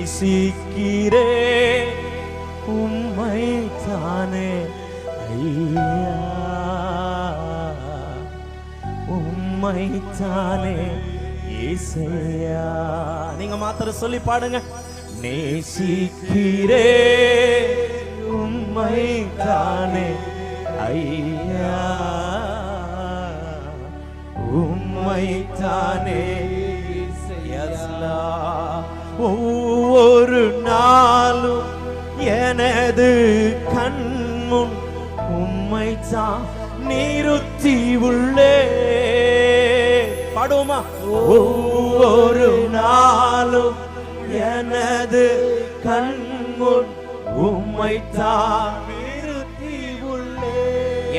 நேசிக்கிறே. உம்மை தானே ஐயா. உம்மை தானே இசையா. நீங்க மாத்திர சொல்லி பாடுங்க. நேசிக்கிறே. உம்மை தானே ஐயா. உம்மை தானே இசையா. ஓ எனது கண்முன் உம்மை தான் நிறுத்தி உள்ளே. பாடுவோமா? ஒவ்வொரு நாளும் எனது கண்முன் உம்மை தான் நிறுத்தி உள்ளே.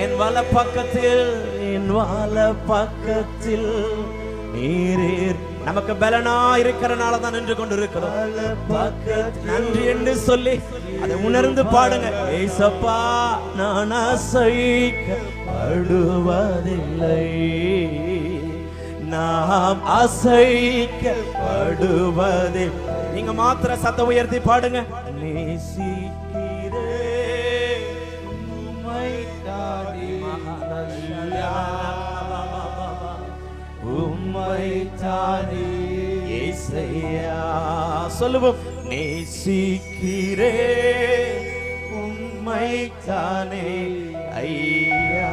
என் வல பக்கத்தில் என் வல பக்கத்தில் நீரீர். நமக்கு பலனா இருக்கிறனால தான் நின்று கொண்டிருக்கிறோம். நன்றி என்று சொல்லி அதை உணர்ந்து பாடுங்க. ஏசப்பா நான் அசைக்கப்படுவதில்லை. நாம் அசைக்கப்படுவதில்லை. நீங்க மாத்திர சத்த உயர்த்தி பாடுங்க. நேசிக்கிறே உம்மை தானே உம்மை தானே இசையா. சொல்லுவோம். ஐயா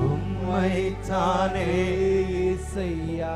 உம்மைத்தானே செய்யா.